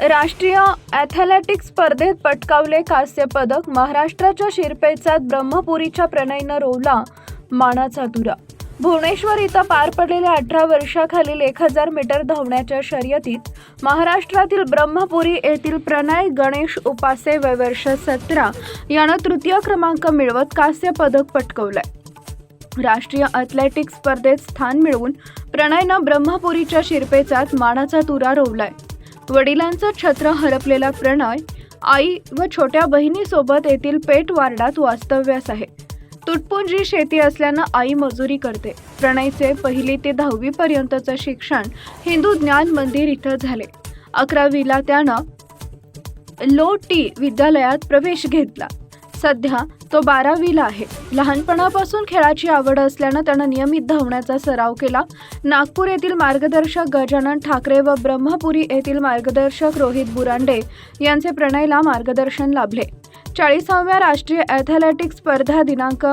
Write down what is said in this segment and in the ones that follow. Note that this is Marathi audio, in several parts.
राष्ट्रीय ॲथलेटिक्स स्पर्धेत पटकावले कांस्य पदक महाराष्ट्राच्या शिरपेचात ब्रह्मपुरीच्या प्रणयनं रोवला मानाचा तुरा भुवनेश्वर इथं पार पडलेल्या अठरा वर्षाखालील एक हजार मीटर धावण्याच्या शर्यतीत महाराष्ट्रातील ब्रह्मपुरी येथील प्रणय गणेश उपासे वय वर्ष सतरा यानं तृतीय क्रमांक मिळवत कांस्य पदक पटकवलंय. राष्ट्रीय ॲथलेटिक्स स्पर्धेत स्थान मिळवून प्रणयनं ब्रह्मपुरीच्या शिरपेचात मानाचा तुरा रोवलाय. वडिलांचं छत्र हरपलेला प्रणय आई व छोट्या बहिणीसोबत येथील पेट वार्डात वास्तव्यास आहे. तुटपुंजी शेती असल्यानं आई मजुरी करते. प्रणयचे पहिली ते दहावी पर्यंतचं शिक्षण हिंदू ज्ञान मंदिर इथं झाले. अकरावीला त्यानं लो टी विद्यालयात प्रवेश घेतला. सध्या तो बारावीला आहे. लहानपणापासून खेळाची आवड असल्यानं त्यानं नियमित धावण्याचा सराव केला. नागपूर येथील मार्गदर्शक गजानन ठाकरे व ब्रह्मपुरी येथील मार्गदर्शक रोहित बुरांडे यांचे प्रणयला मार्गदर्शन लाभले. चाळीसाव्या राष्ट्रीय ॲथलेटिक्स स्पर्धा दिनांक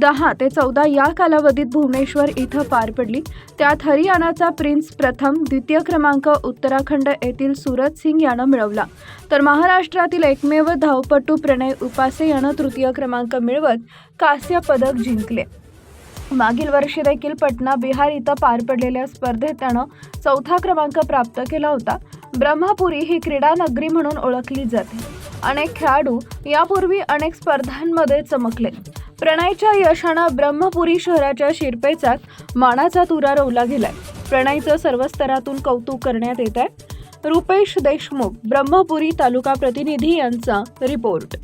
दहा ते चौदा या कालावधीत भुवनेश्वर इथं पार पडली. त्यात हरियाणाचा प्रिन्स प्रथम द्वितीय क्रमांक उत्तराखंड येथील सूरज सिंग यानं मिळवला. तर महाराष्ट्रातील एकमेव धावपटू प्रणय उपासे यानं तृतीय क्रमांक मिळवत कांस्य पदक जिंकले. मागील वर्षी देखील पटना बिहार इथं पार पडलेल्या स्पर्धेत त्यानं चौथा क्रमांक प्राप्त केला होता. ब्रह्मपुरी ही क्रीडा नगरी म्हणून ओळखली जाते. अनेक खेळाडू यापूर्वी अनेक स्पर्धांमध्ये चमकले. प्रणयच्या यशानं ब्रह्मपुरी शहराच्या शिरपेचात मानाचा तुरा रोवला गेलाय. प्रणयचं सर्व स्तरातून कौतुक करण्यात येत आहे रुपेश देशमुख ब्रह्मपुरी तालुका प्रतिनिधी यांचा रिपोर्ट.